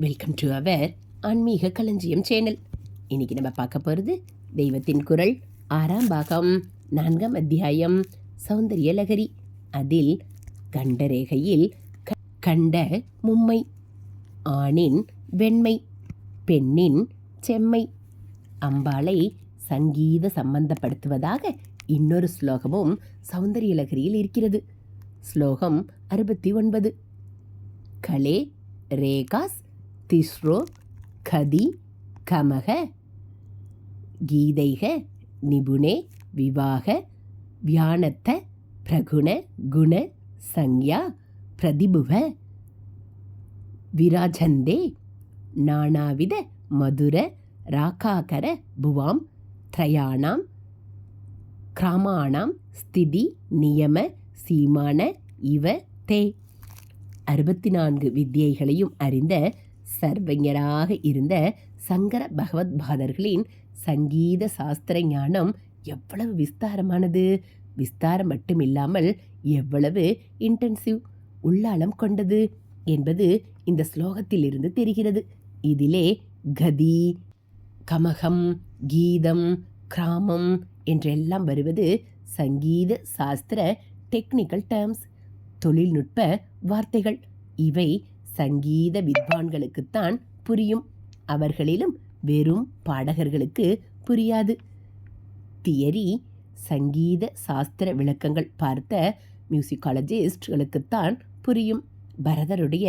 Welcome to our ஆன்மீக களஞ்சியம் channel. இன்னைக்கு நம்ம பார்க்க போகிறது தெய்வத்தின் குரல் ஆறாம் பாகம் நான்காம் அத்தியாயம் சௌந்தரிய லகரி. அதில் கண்டரேகையில் க- கண்ட மும்மை ஆணின் வெண்மை பெண்ணின் செம்மை. அம்பாளை சங்கீத சம்பந்தப்படுத்துவதாக இன்னொரு ஸ்லோகமும் சௌந்தரிய லகரியில் இருக்கிறது. ஸ்லோகம் அறுபத்தி ஒன்பது. கலே ரேகாஸ் திஸ்ரோ கதி கமக கீதைக நிபுணே விவாக வியானத்த பிரகுண குண சங்யா பிரதிபுவ விராஜந்தே நானாவித மதுர ராக்காகர புவாம் த்ரயாணாம் கிராமாணாம் ஸ்திதி நியம சீமான இவ தே. அறுபத்தி நான்கு வித்தியைகளையும் அறிந்த சர்வஞராக இருந்த சங்கர பகவத் பாதர்களின் சங்கீத சாஸ்திர ஞானம் எவ்வளவு விஸ்தாரமானது? விஸ்தாரம் மட்டுமில்லாமல் எவ்வளவு இன்டென்சிவ் உள்ளாளம் கொண்டது என்பது இந்த ஸ்லோகத்திலிருந்து தெரிகிறது. இதிலே கதி கமகம் கீதம் கிராமம் என்றெல்லாம் வருவது சங்கீத சாஸ்திர டெக்னிக்கல் டேர்ம்ஸ் தொழில்நுட்ப வார்த்தைகள். இவை சங்கீத வித்வான்களுக்குத்தான் புரியும். அவர்களிலும் வெறும் பாடகர்களுக்கு புரியாது. தியரி சங்கீத சாஸ்திர விளக்கங்கள் பார்த்த மியூசிக்காலஜிஸ்ட்களுக்குத்தான் புரியும். பரதருடைய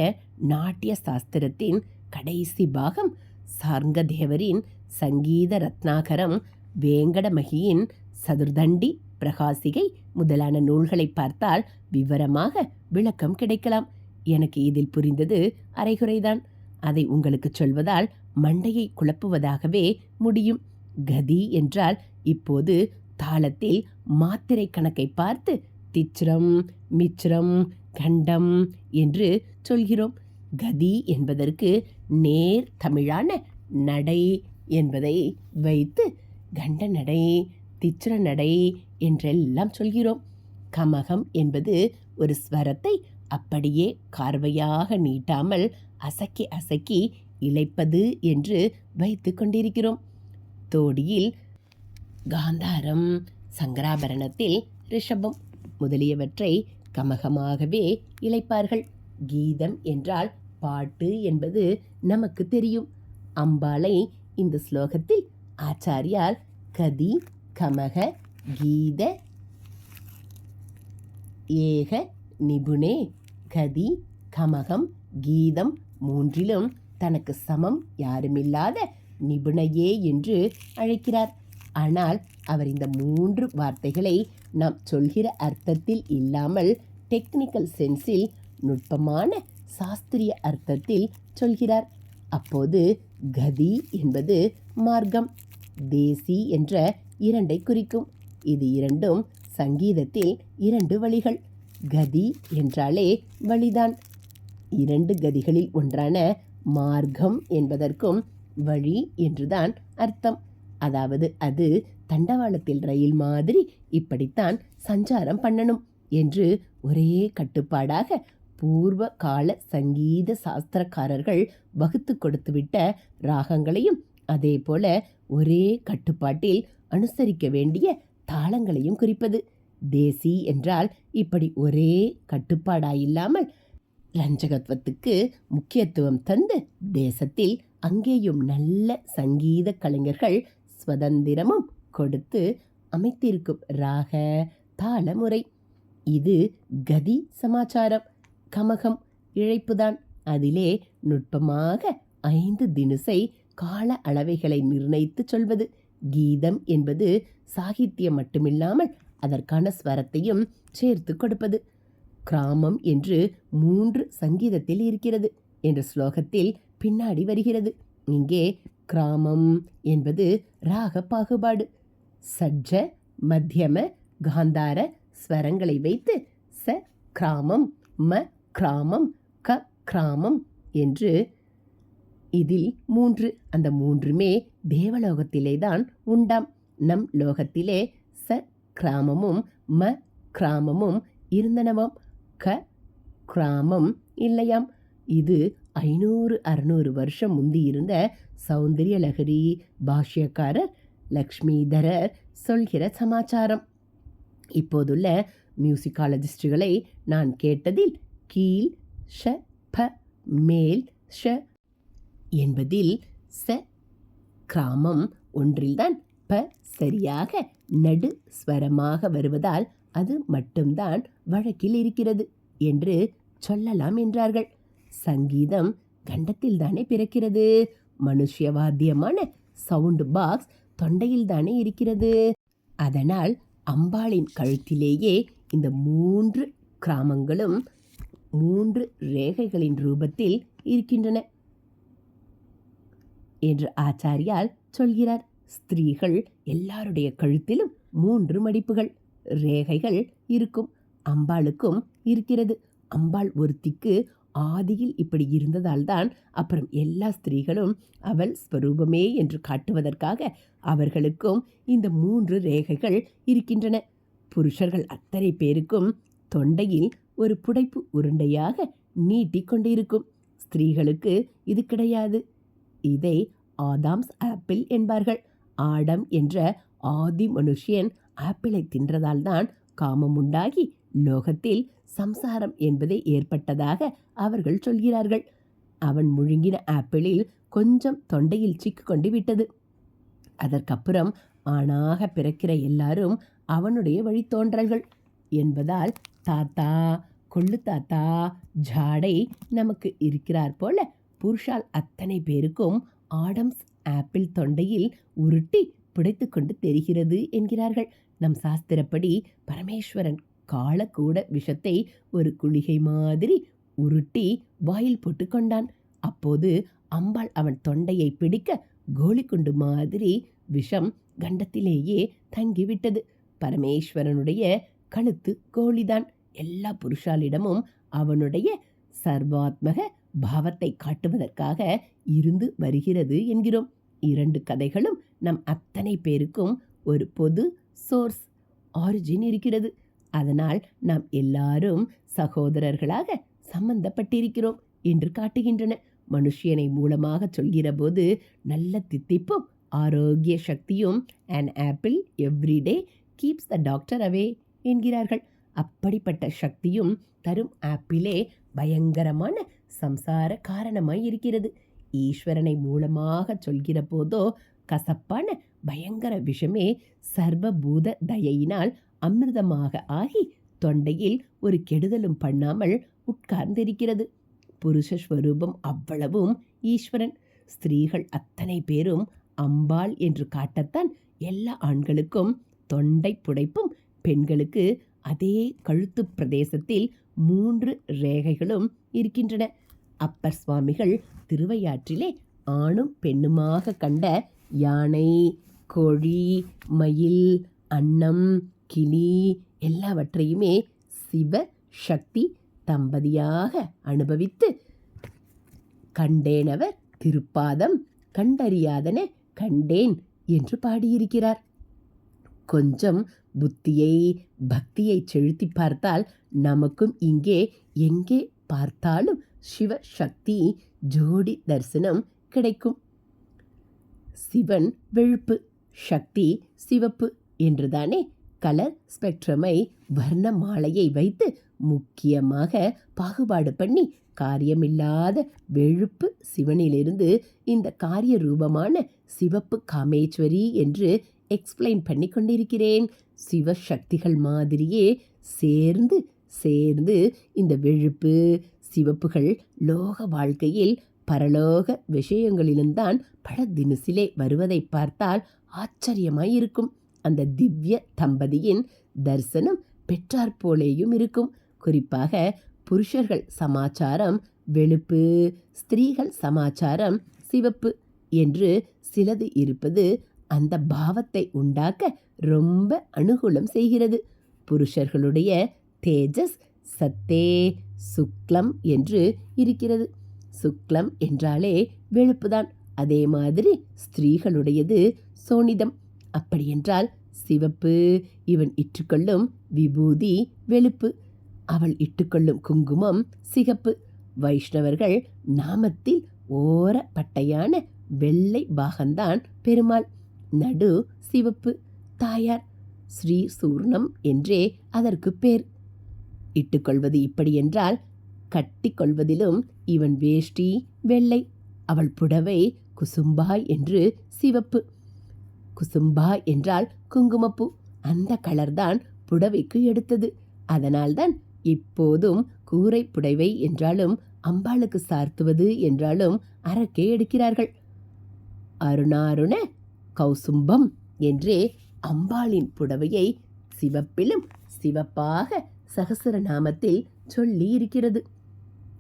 நாட்டிய சாஸ்திரத்தின் கடைசி பாகம் சார்ங்கதேவரின் சங்கீத ரத்னாகரம் வேங்கடமகியின் சதுர்தண்டி பிரகாசிகை முதலான நூல்களை பார்த்தால் விவரமாக விளக்கம் கிடைக்கலாம். எனக்கு இதில் புரிந்தது அரைகுறைதான். அதை உங்களுக்கு சொல்வதால் மண்டையை குழப்புவதாகவே முடியும். கதி என்றால் இப்போது தாளத்தில் மாத்திரை கணக்கை பார்த்து திச்சிரம் மிச்சிரம் கண்டம் என்று சொல்கிறோம். கதி என்பதற்கு நேர் தமிழான நடை என்பதை வைத்து கண்ட நடை திச்சிர நடை என்றெல்லாம் சொல்கிறோம். கமகம் என்பது ஒரு ஸ்வரத்தை அப்படியே கார்வையாக நீட்டாமல் அசக்கி அசக்கி இழைப்பது என்று வைத்து கொண்டிருக்கிறோம். தோடியில் காந்தாரம் சங்கராபரணத்தில் ரிஷபம் முதலியவற்றை கமகமாகவே இழைப்பார்கள். கீதம் என்றால் பாட்டு என்பது நமக்கு தெரியும். அம்பாளை இந்த ஸ்லோகத்தில் ஆச்சாரியால் கதி கமக கீத ஏக நிபுணே கதி கமகம் கீதம் மூன்றிலும் தனக்கு சமம் யாருமில்லாத நிபுணையே என்று அழைக்கிறார். ஆனால் அவர் இந்த மூன்று வார்த்தைகளை நாம் சொல்கிற அர்த்தத்தில் இல்லாமல் டெக்னிக்கல் சென்ஸில் நுட்பமான சாஸ்திரிய அர்த்தத்தில் சொல்கிறார். அப்போது கதி என்பது மார்க்கம் தேசி என்ற இரண்டை குறிக்கும். இது இரண்டும் சங்கீதத்தில் இரண்டு வழிகள். கதி என்றாலே வழிதான். இரண்டு கதிகளில் ஒன்றான மார்க்கம் என்பதற்கும் வழி என்றுதான் அர்த்தம். அதாவது அது தண்டவாளத்தில் ரயில் மாதிரி இப்படித்தான் சஞ்சாரம் பண்ணணும் என்று ஒரே கட்டுப்பாடாக பூர்வ கால சங்கீத சாஸ்திரக்காரர்கள் வகுத்து கொடுத்துவிட்ட ராகங்களையும் அதே போல ஒரே கட்டுப்பாட்டில் அனுசரிக்க வேண்டிய தாளங்களையும் குறிப்பது. தேசி என்றால் இப்படி ஒரே கட்டுப்பாடாயில்லாமல் ரஞ்சகத்துவத்துக்கு முக்கியத்துவம் தந்து தேசத்தில் அங்கேயும் நல்ல சங்கீத கலைஞர்கள் சுதந்திரமும் கொடுத்து அமைத்திருக்கும் ராக தாளமுறை. இது கதி சமாச்சாரம். கமகம் இழைப்புதான். அதிலே நுட்பமாக ஐந்து தினுசை கால அளவைகளை நிர்ணயித்து சொல்வது. கீதம் என்பது சாகித்யம் மட்டுமில்லாமல் அதற்கான ஸ்வரத்தையும் சேர்த்து கொடுப்பது. கிராமம் என்று மூன்று சங்கீதத்தில் இருக்கிறது என்ற ஸ்லோகத்தில் பின்னாடி வருகிறது. இங்கே கிராமம் என்பது ராக பாகுபாடு. சஜ்ஜ மத்தியம காந்தார ஸ்வரங்களை வைத்து ச கிராமம் ம கிராமம் க கிராமம் என்று இதில் மூன்று அந்த மூன்றுமே தேவலோகத்திலே தான் உண்டாம். நம் லோகத்திலே கிராமமும் ம கிராமமும் இருந்தனவாம். க கிராமம் இல்லையாம். இது ஐநூறு அறநூறு வருஷம் முந்தி இருந்த சௌந்தரிய லகரி பாஷ்யக்காரர் லக்ஷ்மிதரர் சொல்கிற சமாச்சாரம். இப்போதுள்ள மியூசிக்காலஜிஸ்டுகளை நான் கேட்டதில் கீழ் ஷ ப மேல் ஷ என்பதில் ச கிராமம் ஒன்றில்தான் ப சரியாக நடு ஸ்வரமாக வருவதால் அது மட்டும்தான் வழக்கில் இருக்கிறது என்று சொல்லலாம் என்றார்கள். சங்கீதம் கண்டத்தில் தானே பிறக்கிறது. மனுஷ்யவாத்தியமான சவுண்ட் பாக்ஸ் தொண்டையில் தானே இருக்கிறது. அதனால் அம்பாளின் கழுத்திலேயே இந்த மூன்று கிராமங்களும் மூன்று ரேகைகளின் ரூபத்தில் இருக்கின்றன என்று ஆச்சாரியால் சொல்கிறார். ஸ்திரீகள் எல்லாருடைய கழுத்திலும் மூன்று மடிப்புகள் ரேகைகள் இருக்கும் அம்பாளுக்கும் இருக்கிறது. அம்பாள் ஒருத்திக்கு ஆதியில் இப்படி இருந்ததால்தான் அப்புறம் எல்லா ஸ்திரீகளும் அவள் ஸ்வரூபமே என்று காட்டுவதற்காக அவர்களுக்கும் இந்த மூன்று ரேகைகள் இருக்கின்றன. புருஷர்கள் அத்தனை பேருக்கும் தொண்டையில் ஒரு புடைப்பு உருண்டையாக நீட்டிக் கொண்டிருக்கும். ஸ்திரீகளுக்கு இது கிடையாது. இதை ஆதாம்ஸ் ஆப்பிள் என்பார்கள். ஆடம் என்ற ஆதி மனுஷியன் ஆப்பிளை தின்றதால்தான் காமம் உண்டாகி லோகத்தில் சம்சாரம் என்பதே ஏற்பட்டதாக அவர்கள் சொல்கிறார்கள். அவன் முழுங்கின ஆப்பிளில் கொஞ்சம் தொண்டையில் சிக்கிக்கொண்டு விட்டது. அதற்கப்புறம் ஆணாக பிறக்கிற எல்லாரும் அவனுடைய வழித்தோன்றல்கள் என்பதால் தாத்தா கொள்ளு தாத்தா ஜாடை நமக்கு இருக்கிறார் போல புருஷால் அத்தனை பேருக்கும் ஆடம்ஸ் ஆப்பிள் தொண்டையில் உருட்டி பிடித்து கொண்டு தெரிகிறது என்கிறார்கள். நம் சாஸ்திரப்படி பரமேஸ்வரன் காலக்கூட விஷத்தை ஒரு குளிகை மாதிரி உருட்டி வாயில் போட்டு கொண்டான் அப்போது அம்பாள் அவன் தொண்டையை பிடிக்க கோலிக்குண்டு மாதிரி விஷம் கண்டத்திலேயே தங்கிவிட்டது. பரமேஸ்வரனுடைய கழுத்து கோழிதான் எல்லா புருஷாலிடமும் அவனுடைய சர்வாத்மக பாவத்தை காட்டுவதற்காக இருந்து வருகிறது என்கிறோம். இரண்டு கதைகளும் நம் அத்தனை பேருக்கும் ஒரு பொது சோர்ஸ் ஆரிஜின் இருக்கிறது. அதனால் நாம் எல்லாரும் சகோதரர்களாக சம்பந்தப்பட்டிருக்கிறோம் என்று காட்டுகின்றன. மனுஷியனை மூலமாக சொல்கிற போது நல்ல தித்திப்பும் ஆரோக்கிய சக்தியும் and apple every day keeps the doctor away என்கிறார்கள். அப்படிப்பட்ட சக்தியும் தரும் ஆப்பிளே பயங்கரமான சம்சார காரணமாய் இருக்கிறது. ஈஸ்வரனை மூலமாக சொல்கிற போதோ கசப்பான பயங்கர விஷமே சர்வபூத தயையினால் அமிர்தமாக ஆகி தொண்டையில் ஒரு கெடுதலும் பண்ணாமல் உட்கார்ந்திருக்கிறது. புருஷ ஸ்வரூபம் அவ்வளவும் ஈஸ்வரன். ஸ்திரீகள் அத்தனை பேரும் அம்பாள் என்று காட்டத்தான் எல்லா ஆண்களுக்கும் தொண்டை புடைப்பும் பெண்களுக்கு அதே கழுத்து பிரதேசத்தில் மூன்று ரேகைகளும் இருக்கின்றன. அப்பர் சுவாமிகள் திருவையாற்றிலே ஆணும் பெண்ணுமாக கண்ட யானை கோழி மயில் அன்னம் கிளி எல்லாவற்றையுமே சிவ சக்தி தம்பதியாக அனுபவித்து கண்டேனவர் திருப்பாதம் கண்டறியாதன கண்டேன் என்று பாடியிருக்கிறார். கொஞ்சம் புத்தியை பக்தியை செலுத்தி பார்த்தால் நமக்கும் இங்கே எங்கே பார்த்தாலும் சிவ சக்தி ஜோடி தரிசனம் கிடைக்கும். சிவன் வெழுப்பு சக்தி சிவப்பு என்றுதானே? கலர் ஸ்பெக்ட்ரமை வர்ண மாலையை வைத்து முக்கியமாக பாகுபாடு பண்ணி காரியமில்லாத வெழுப்பு சிவனிலிருந்து இந்த காரிய ரூபமான சிவப்பு காமேஸ்வரி என்று எக்ஸ்பிளைன் பண்ணி கொண்டிருக்கிறேன். சிவசக்திகள் மாதிரியே சேர்ந்து சேர்ந்து இந்த வெழுப்பு சிவப்புகள் லோக வாழ்க்கையில் பரலோக விஷயங்களிலும்தான் பல தினசிலே வருவதை பார்த்தால் ஆச்சரியமாயிருக்கும். அந்த திவ்ய தம்பதியின் தரிசனம் பெற்றார் போலேயும் இருக்கும். குறிப்பாக புருஷர்கள் சமாச்சாரம் வெளுப்பு ஸ்திரீகள் சமாச்சாரம் சிவப்பு என்று சிலது இருப்பது அந்த பாவத்தை உண்டாக்க ரொம்ப அனுகூலம் செய்கிறது. புருஷர்களுடைய தேஜஸ் சத்தே சுக்லம் என்று இருக்கிறது. சுக்லம் என்றாலே வெளுப்புதான். அதே மாதிரி ஸ்திரீகளுடையது சோனிதம். அப்படியென்றால் சிவப்பு இவன் இட்டுக்கொள்ளும் விபூதி வெளுப்பு. அவள் இட்டுக்கொள்ளும் குங்குமம் சிகப்பு. வைஷ்ணவர்கள் நாமத்தில் ஓர பட்டையான வெள்ளை பாகந்தான் பெருமாள். நடு சிவப்பு. தாயார் ஸ்ரீ சூர்ணம் என்றே அதற்கு பேர். இட்டுக்கொள்வது இப்படி என்றால் கட்டிக்கொள்வதிலும் இவன் வேஷ்டி வெள்ளை அவள் புடவை குசும்பாய் என்று சிவப்பு. குசும்பா என்றால் குங்குமப்பூ. அந்த கலர்தான் புடவைக்கு எடுத்தது. அதனால்தான் இப்போதும் கூரை புடவை என்றாலும் அம்பாளுக்கு சார்த்துவது என்றாலும் அரக்கே எடுக்கிறார்கள். அருணாருண கௌசும்பம் என்றே அம்பாளின் புடவையை சிவப்பிலும் சிவப்பாக சகசரநாமத்தில் சொல்லி இருக்கிறது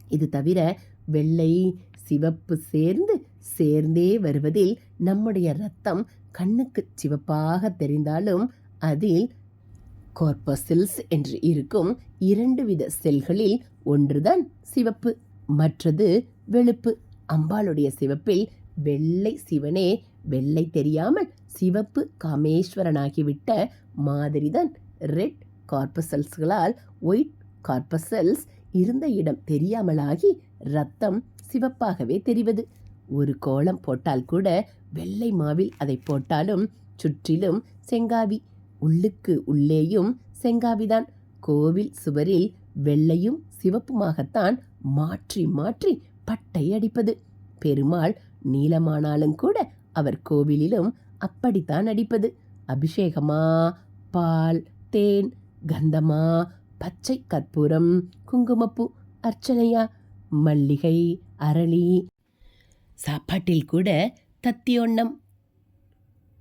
இது தவிர வெள்ளை சிவப்பு சேர்ந்து சேர்ந்தே வருவதில் நம்முடைய ரத்தம் கண்ணுக்கு சிவப்பாக தெரிந்தாலும் அதில் கோர்பசில்ஸ் என்று இருக்கும் இரண்டு வித செல்களில் ஒன்றுதான் சிவப்பு மற்றது வெளுப்பு. அம்பாளுடைய சிவப்பில் வெள்ளை சிவனே வெள்ளை தெரியாமல் சிவப்பு காமேஸ்வரனாகிவிட்ட மாதிரிதான் ரெட் கார்பசல்ஸ்களால் ஒயிட் கார்பசல்ஸ் இருந்த இடம் தெரியாமலாகி ரத்தம் சிவப்பாகவே தெரிவது. ஒரு கோலம் போட்டால் கூட வெள்ளை மாவில் அதை போட்டாலும் சுற்றிலும் செங்காவி உள்ளுக்கு உள்ளேயும் செங்காவிதான். கோவில் சுவரில் வெள்ளையும் சிவப்புமாகத்தான் மாற்றி மாற்றி பட்டை அடிப்பது. பெருமாள் நீளமானாலும் கூட அவர் கோவிலிலும் அப்படித்தான் அடிப்பது. அபிஷேகமா? பால் தேன் கந்தமா பச்சை கற்பூரம் குங்குமப்பூ அர்ச்சனையா மல்லிகை அரளி. சாப்பாட்டில் கூட தத்தியோண்ணம்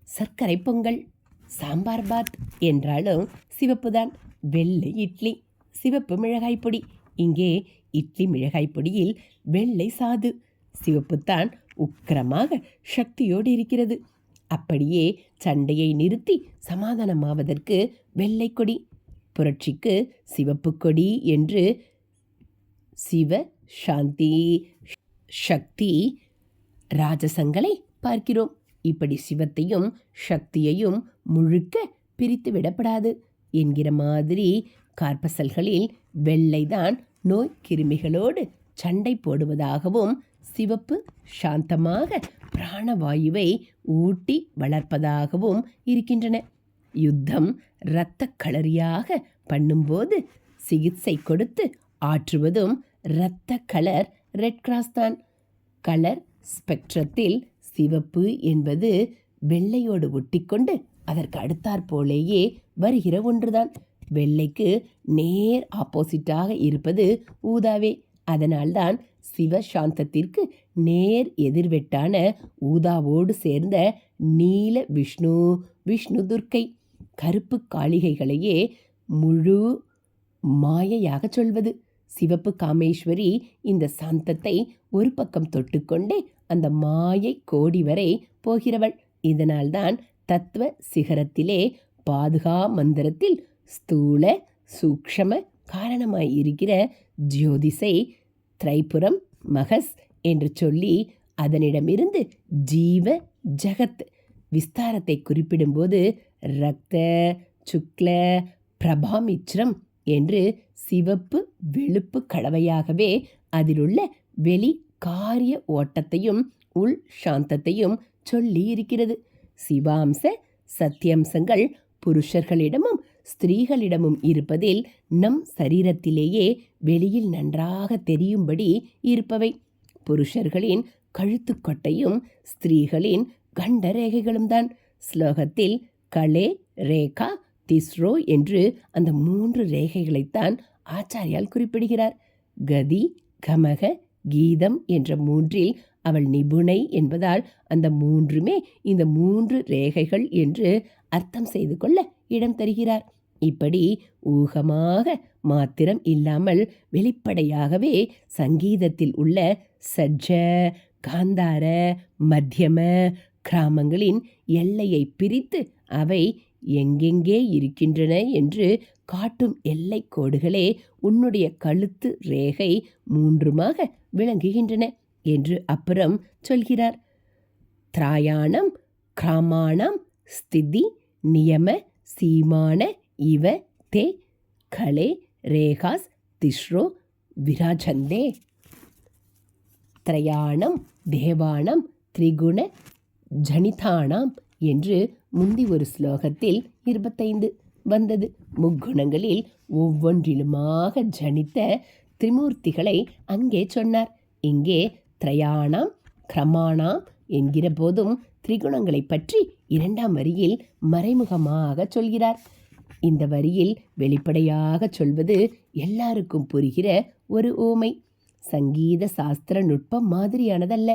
சர்க்கரை பொங்கல் சாம்பார் பாத் என்றாலும் சிவப்புதான். வெள்ளை இட்லி சிவப்பு மிளகாய் பொடி. இங்கே இட்லி மிளகாய் பொடியில் வெள்ளை சாது. சிவப்புத்தான் உக்கிரமாக சக்தியோடு இருக்கிறது. அப்படியே சண்டையை நிறுத்தி சமாதானமாவதற்கு வெள்ளை கொடி. புரட்சிக்கு சிவப்பு கொடி என்று சிவ சாந்தி சக்தி ராஜசங்களை பார்க்கிறோம். இப்படி சிவத்தையும் சக்தியையும் முழுக்க பிரித்து விடப்படாது என்கிற மாதிரி கார்பசல்களில் வெள்ளைதான் நோய் கிருமிகளோடு சண்டை போடுவதாகவும் சிவப்பு சாந்தமாக பிராணவாயுவை ஊட்டி வளர்ப்பதாகவும் இருக்கின்றன. யுத்தம் இரத்த களரியாக பண்ணும்போது சிகிச்சை கொடுத்து ஆற்றுவதும் இரத்த கலர் ரெட் கிராஸ் தான். கலர் ஸ்பெக்ட்ரத்தில் சிவப்பு என்பது வெள்ளையோடு ஒட்டிக்கொண்டு அதற்கு அடுத்தாற் போலேயே வருகிற ஒன்றுதான். வெள்ளைக்கு நேர் ஆப்போசிட்டாக இருப்பது ஊதாவே. அதனால்தான் சிவசாந்தத்திற்கு நேர் எதிர்வெட்டான ஊதாவோடு சேர்ந்த நீல விஷ்ணு விஷ்ணு துர்க்கை கருப்பு காளிகைகளையே முழு மாயையாக சொல்வது. சிவப்பு காமேஸ்வரி இந்த சாந்தத்தை ஒரு பக்கம் தொட்டுக்கொண்டே அந்த மாயை கோடி வரை போகிறவள். இதனால்தான் தத்துவ சிகரத்திலே பாதுகா மந்திரத்தில் ஸ்தூல சூக்ஷம காரணமாய் இருக்கிற ஜோதிஷை திரைப்புறம் மகஸ் என்று சொல்லி அதனிடமிருந்து ஜீவ ஜகத் விஸ்தாரத்தை குறிப்பிடும்போது ரத்த சுக்ல பிரபாமித்ரம் என்று சிவப்பு வெளுப்பு கலவையாகவே அதிலுள்ள வெளி காரிய ஓட்டத்தையும் உள் சாந்தத்தையும் சொல்லி இருக்கிறது சிவாம்ச சத்தியம்சங்கள் புருஷர்களிடமும் ஸ்திரீகளிடமும் இருப்பதில் நம் சரீரத்திலேயே வெளியில் நன்றாக தெரியும்படி இருப்பவை. புருஷர்களின் கழுத்துக்கொட்டையும் ஸ்திரீகளின் கண்டரேகைகளும் தான் ஸ்லோகத்தில் களே ரேகா திஸ்ரோ என்று அந்த மூன்று ரேகைகளைத்தான் ஆச்சாரியால் குறிப்பிடுகிறார். கதி கமக கீதம் என்ற மூன்றில் அவள் நிபுணை என்பதால் அந்த மூன்றுமே இந்த மூன்று ரேகைகள் என்று அர்த்தம் செய்து கொள்ள இடம் தருகிறார். இப்படி ஊகமாக மாத்திரம் இல்லாமல் வெளிப்படையாகவே சங்கீதத்தில் உள்ள சஜ்ஜ காந்தார மத்தியம கிராமங்களின் எல்லையை பிரித்து அவை எங்கெங்கே இருக்கின்றன என்று காட்டும் எல்லை கோடுகளே உன்னுடைய கழுத்து ரேகை மூன்றுமாக விளங்குகின்றன என்று அப்புறம் சொல்கிறார். திராயாணம் கிராமாணம் ஸ்திதி நியம சீமான இவ தே கலே ரேகாஸ் திஸ்ரோ விராஜந்தே. திரயாணம் தேவானம் திரிகுண ஜனிதானாம் என்று முந்தி ஒரு ஸ்லோகத்தில் இருபத்தைந்து வந்தது. முக்குணங்களில் ஒவ்வொன்றிலுமாக ஜனித்த திரிமூர்த்திகளை அங்கே சொன்னார். இங்கே திரயாணாம் கிரமாணாம் என்கிற போதும் திரிகுணங்களை பற்றி இரண்டாம் வரியில் மறைமுகமாக சொல்கிறார். இந்த வரியில் வெளிப்படையாக சொல்வது எல்லாருக்கும் புரிகிற ஒரு ஓமை சங்கீத சாஸ்திர நுட்பம் மாதிரியானதல்ல.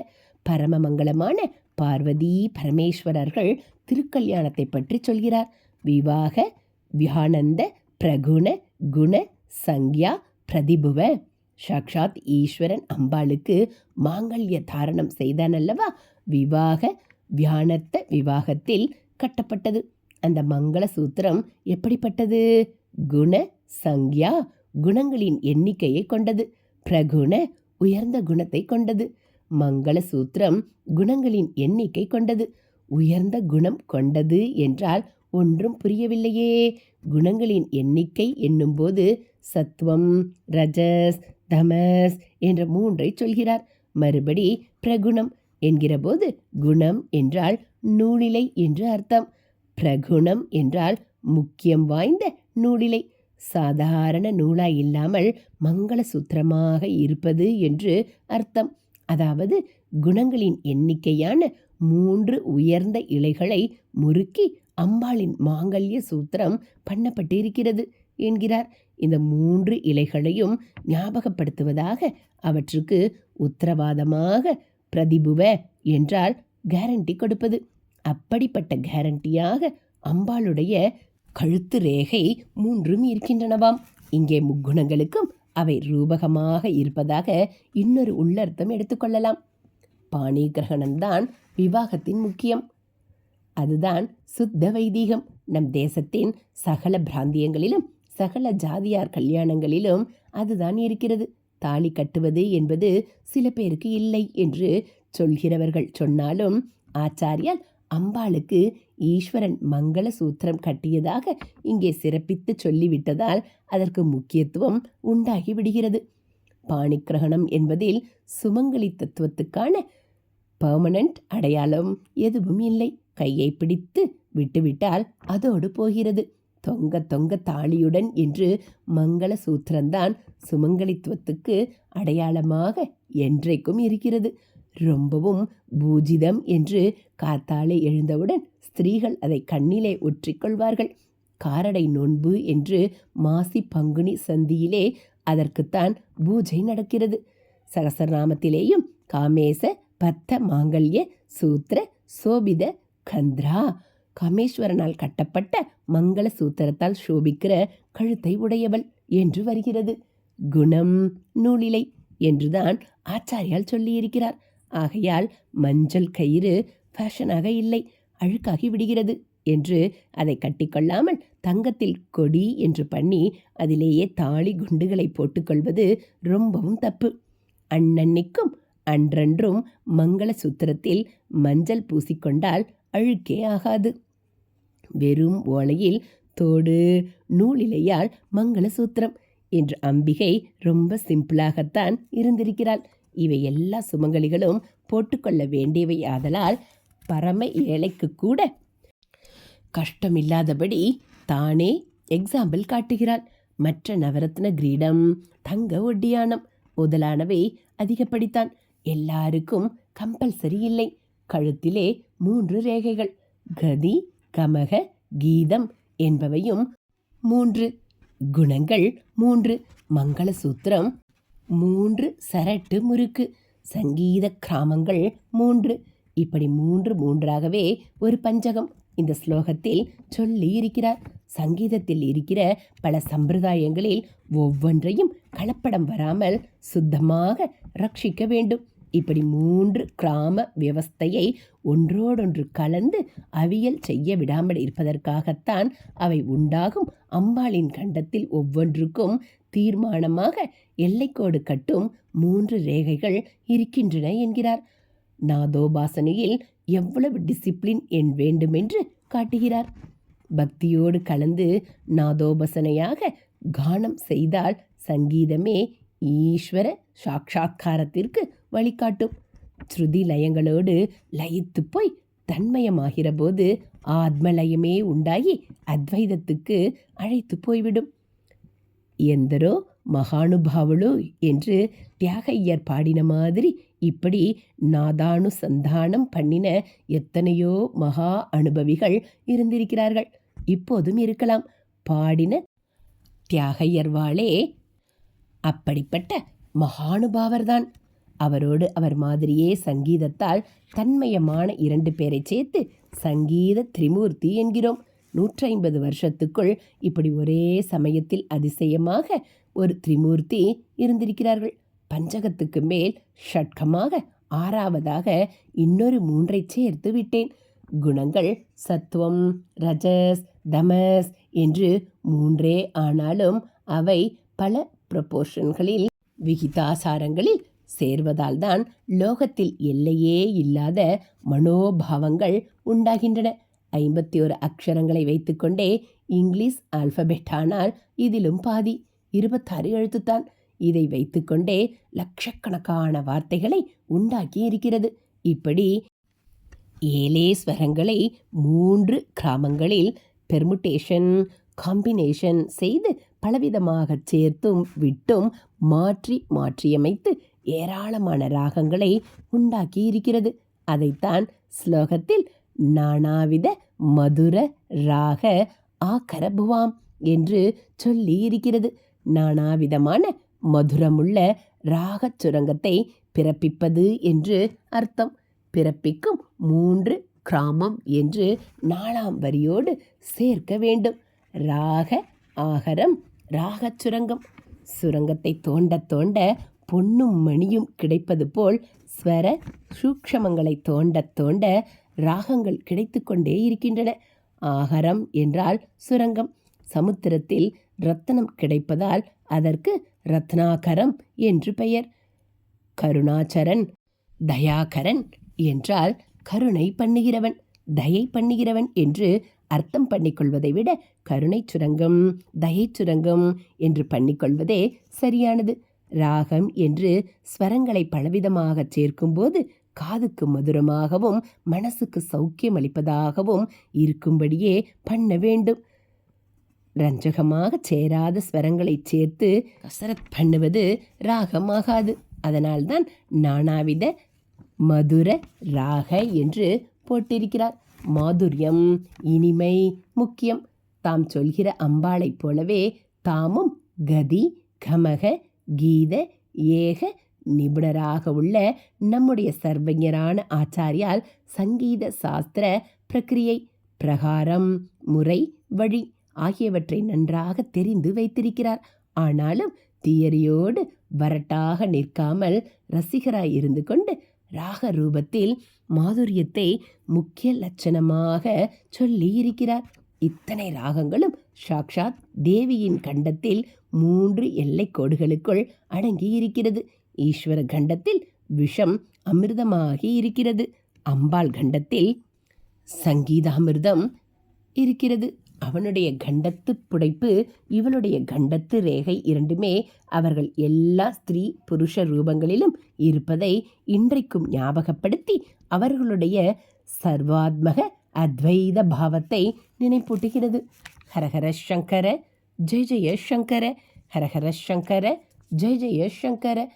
பரமமங்கலமான பார்வதி பரமேஸ்வரர்கள் திருக்கல்யாணத்தை பற்றி சொல்கிறார். விவாக வியானந்த பிரகுண குண சங்யா பிரதிபுவ. சாக்ஷாத் ஈஸ்வரன் அம்பாளுக்கு மாங்கல்ய தாரணம் செய்தான் அல்லவா விவாக வியானத்த விவாகத்தில் கட்டப்பட்டது. அந்த மங்கள சூத்திரம் எப்படிப்பட்டது? குண சங்யா குணங்களின் எண்ணிக்கையை கொண்டது. பிரகுண உயர்ந்த குணத்தை கொண்டது. மங்கள சூத்திரம் குணங்களின் எண்ணிக்கை கொண்டது. உயர்ந்த குணம் கொண்டது என்றால் ஒன்றும் புரியவில்லையே. குணங்களின் எண்ணிக்கை என்னும்போது சத்துவம் ரஜஸ் தமஸ் என்ற மூன்றை சொல்கிறார். மறுபடி பிரகுணம் என்கிறபோது குணம் என்றால் நூலிலை என்று அர்த்தம். பிரகுணம் என்றால் முக்கியம் வாய்ந்த நூலிலை. சாதாரண நூலாய் இல்லாமல் மங்கள சூத்திரமாக இருப்பது என்று அர்த்தம். அதாவது குணங்களின் எண்ணிக்கையான மூன்று உயர்ந்த இலைகளை முறுக்கி அம்பாளின் மாங்கல்ய சூத்திரம் பண்ணப்பட்டு இருக்கிறது என்கிறார். இந்த மூன்று இலைகளையும் ஞாபகப்படுத்துவதாக அவற்றுக்கு உத்தரவாதமாக பிரதிபுவ என்றால் கேரண்டி கொடுப்பது. அப்படிப்பட்ட கேரண்டியாக அம்பாளுடைய கழுத்து ரேகை மூன்றும் இருக்கின்றனவாம். இங்கே முக்குணங்களுக்கும் அவை ரூபகமாக இருப்பதாக இன்னொரு உள்ளர்த்தம் எடுத்துக்கொள்ளலாம். பாணி கிரகணம்தான் விவாகத்தின் முக்கியம். அதுதான் சுத்த வைதீகம். நம் தேசத்தின் சகல பிராந்தியங்களிலும் சகல ஜாதியார் கல்யாணங்களிலும் அதுதான் இருக்கிறது. தாலி கட்டுவது என்பது சில பேருக்கு இல்லை என்று சொல்கிறவர்கள் சொன்னாலும் ஆச்சாரியால் அம்பாளுக்கு ஈஸ்வரன் மங்கள சூத்திரம் கட்டியதாக இங்கே சிறப்பித்து சொல்லிவிட்டதால் அதற்கு முக்கியத்துவம் உண்டாகி விடுகிறது. பாணிக்கிரகணம் என்பதில் சுமங்கலி தத்துவத்துக்கான பெர்மனன்ட் அடையாளம் எதுவும் இல்லை. கையை பிடித்து விட்டுவிட்டால் அதோடு போகிறது. தொங்க தொங்க தாலியுடன் என்று மங்கள சூத்திரம்தான் சுமங்கலித்துவத்துக்கு அடையாளமாக என்றைக்கும் இருக்கிறது. ரொம்பவும் பூஜிதம் என்று காத்தாலே எழுந்தவுடன் ஸ்திரீகள் அதை கண்ணிலே ஒற்றிக்கொள்வார்கள். காரடை நோன்பு என்று மாசி பங்குனி சந்தியிலே அதற்குத்தான் பூஜை நடக்கிறது. சகசரநாமத்திலேயும் காமேச பத்த மாங்கல்ய சூத்திர சோபித கந்திரா காமேஸ்வரனால் கட்டப்பட்ட மங்கள சூத்திரத்தால் சோபிக்கிற கழுத்தை உடையவள் என்று வருகிறது. குணம் நூலிலை என்றுதான் ஆச்சாரியால் சொல்லியிருக்கிறார். ஆகையால் மஞ்சள் கயிறு ஃபேஷனாக இல்லை அழுக்காகி விடுகிறது என்று அதை கட்டிக்கொள்ளாமல் தங்கத்தில் கொடி என்று பண்ணி அதிலேயே தாலி குண்டுகளை போட்டுக்கொள்வது ரொம்பவும் தப்பு. அன்னன்னைக்கும் அன்றன்றும் மங்கள சூத்திரத்தில் மஞ்சள் பூசிக்கொண்டால் அழுக்கே ஆகாது. வெறும் ஓலையில் தோடு நூலிலையால் மங்கள சூத்திரம் என்று அம்பிகை ரொம்ப சிம்பிளாகத்தான் இருந்திருக்கிறாள். இவை எல்லா சுமங்கலிகளும் போட்டுக்கொள்ள வேண்டியவை ஆதலால் பரம ஏழைக்கு கூட கஷ்டமில்லாதபடி தானே எக்ஸாம்பிள் காட்டுகிறாள். மற்ற நவரத்ன கிரீடம் தங்க ஒட்டியானம் முதலானவை அதிகப்படித்தான். எல்லாருக்கும் கம்பல்சரி இல்லை. கழுத்திலே மூன்று ரேகைகள் கதி கமக கீதம் என்பவையும் மூன்று. குணங்கள் மூன்று. மங்களசூத்திரம் மூன்று சரட்டு முறுக்கு சங்கீத கிராமங்கள் மூன்று. இப்படி மூன்று மூன்றாகவே ஒரு பஞ்சகம். இந்த ஸ்லோகத்தில் சொல்லி இருக்கிறார். சங்கீதத்தில் இருக்கிற பல சம்பிரதாயங்களில் ஒவ்வொன்றையும் கலப்படம் வராமல் சுத்தமாக ரட்சிக்க வேண்டும். இப்படி மூன்று கிராம விவஸ்தையை ஒன்றோடொன்று கலந்து அவியல் செய்ய விடாமல் இருப்பதற்காகத்தான் அவை உண்டாகும். அம்பாளின் கண்டத்தில் ஒவ்வொன்றுக்கும் தீர்மானமாக எல்லைக்கோடு கட்டும் மூன்று ரேகைகள் இருக்கின்றன என்கிறார். நாதோபாசனையில் எவ்வளவு டிசிப்ளின் என் வேண்டுமென்று காட்டுகிறார். பக்தியோடு கலந்து நாதோபாசனையாக கானம் செய்தால் சங்கீதமே ஈஸ்வர சாட்சா்காரத்திற்கு வழிகாட்டும். ஸ்ருதி லயங்களோடு லயித்து போய் தன்மயமாகிற போது ஆத்மலயமே உண்டாகி அத்வைதத்துக்கு அழைத்து போய்விடும். ఎందరో మహానుభావులు என்று தியாகையர் பாடின மாதிரி இப்படி நாதானுசந்தானம் பண்ணின எத்தனையோ மகா அனுபவிகள் இருந்திருக்கிறார்கள் இப்போதும் இருக்கலாம் பாடின தியாகையர் வாளே அப்படிப்பட்ட மகானுபாவர்தான் அவரோடு அவர் மாதிரியே சங்கீதத்தால் தன்மயமான இரண்டு பேரை சேர்த்து சங்கீத திரிமூர்த்தி என்கிறோம் நூற்றி ஐம்பது வருஷத்துக்குள் இப்படி ஒரே சமயத்தில் அதிசயமாக ஒரு திரிமூர்த்தி இருந்திருக்கிறார்கள். பஞ்சகத்துக்கு மேல் ஷட்கமாக ஆறாவதாக இன்னொரு மூன்றை சேர்த்து விட்டேன். குணங்கள் சத்துவம் ரஜஸ் தமஸ் என்று மூன்றே ஆனாலும் அவை பல ப்ரொபோர்ஷன்களில் விகிதாசாரங்களில் சேர்வதால்தான் லோகத்தில் எல்லையே இல்லாத மனோபாவங்கள் உண்டாகின்றன. ஐம்பத்தி ஒரு அக்ஷரங்களை வைத்துக்கொண்டே இங்கிலீஷ் ஆல்பபெட் ஆனால் இதிலும் பாதி இருபத்தாறு எழுத்துத்தான். இதை வைத்துக்கொண்டே லட்சக்கணக்கான வார்த்தைகளை உண்டாக்கி இருக்கிறது. இப்படி ஏலேஸ்வரங்களை மூன்று கிராமங்களில் பெர்முட்டேஷன் காம்பினேஷன் செய்து பலவிதமாக சேர்த்தும் விட்டும் மாற்றி மாற்றியமைத்து ஏராளமான ராகங்களை உண்டாக்கி இருக்கிறது. அதைத்தான் ஸ்லோகத்தில் நானாவித மதுர ராக ஆகரபுவாம் என்று சொல்லி இருக்கிறது நானாவிதமான மதுரமுள்ள ராகச் சுரங்கத்தை பிறப்பிப்பது என்று அர்த்தம். பிறப்பிக்கும் மூன்று கிராமம் என்று நாலாம் வரியோடு சேர்க்க வேண்டும். ராக ஆகரம் ராகச் சுரங்கம். சுரங்கத்தை தோண்ட தோண்ட பொன்னும் மணியும் கிடைப்பது போல் ஸ்வர சூக்ஷமங்களை தோண்ட தோண்ட ராகங்கள் கிடைத்து கொண்டே இருக்கின்றன. ஆகரம் என்றால் சுரங்கம். சமுத்திரத்தில் ரத்தனம் கிடைப்பதால் அதற்கு ரத்னாகரம் என்று பெயர். கருணாச்சரன் தயாகரன் என்றால் கருணை பண்ணுகிறவன் தயை பண்ணுகிறவன் என்று அர்த்தம் பண்ணிக்கொள்வதை விட கருணை சுரங்கம் தயை சுரங்கம் என்று பண்ணிக்கொள்வதே சரியானது. ராகம் என்று ஸ்வரங்களை பலவிதமாக சேர்க்கும்போது காதுக்கு மதுரமாகவும் மனசுக்கு சௌக்கியம் அளிப்பதாகவும் இருக்கும்படியே பண்ண வேண்டும். ரஞ்சகமாக சேராத ஸ்வரங்களை சேர்த்து கசரத் பண்ணுவது ராகமாகாது. அதனால்தான் நானாவித மதுர ராக என்று போட்டிருக்கிறார். மாதுரியம் இனிமை முக்கியம். தாம் சொல்கிற அம்பாளைப் போலவே தாமும் கதி கமக கீத ஏக நிபுணராக உள்ள நம்முடைய சர்வஞரான ஆச்சாரியால் சங்கீத சாஸ்திர பிரக்கிரியை பிரகாரம் முறை வழி ஆகியவற்றை நன்றாக தெரிந்து வைத்திருக்கிறார். ஆனாலும் தியரியோடு வரட்டாக நிற்காமல் ரசிகராய் இருந்து கொண்டு ராக ரூபத்தில் மாதுரியத்தை முக்கிய லட்சணமாக சொல்லி இருக்கிறார். இத்தனை ராகங்களும் சாக்ஷாத் தேவியின் கண்டத்தில் மூன்று எல்லை கோடுகளுக்குள் அடங்கி இருக்கிறது. ஈஸ்வர கண்டத்தில் விஷம் அமிர்தமாகி இருக்கிறது. அம்பாள் கண்டத்தில் சங்கீதாமிர்தம் இருக்கிறது. அவனுடைய கண்டத்து புடைப்பு இவனுடைய கண்டத்து ரேகை இரண்டுமே அவர்கள் எல்லா ஸ்திரீ புருஷ ரூபங்களிலும் இருப்பதை இன்றைக்கும் ஞாபகப்படுத்தி அவர்களுடைய சர்வாத்மக அத்வைத பாவத்தை நினைப்பூட்டுகிறது. ஹரஹர சங்கர ஜெய ஜெய சங்கர ஹரஹர சங்கர ஜெய ஜெய சங்கர.